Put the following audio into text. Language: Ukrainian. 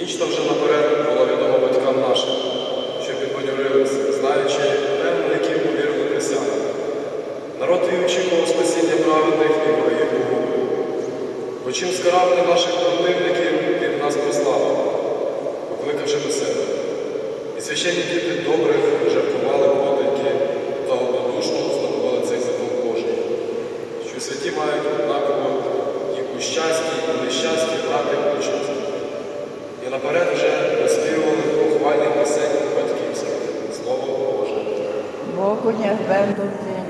Ніч та вже наперед була відома батькам нашим, що підбадьорились, знаючи певно, які повірили присяги. Народ твій очікував спасіння праведних і ворогів Богу. Бо чим скаравни наших противників він нас прославив, покликавши до себе. І священники тих добрих жертвували подики та однодушно встановили цей закон Божий, що святі мають однаково і у щасті, і нещасті брати участь. І наперед вже виспівували похвальний пісень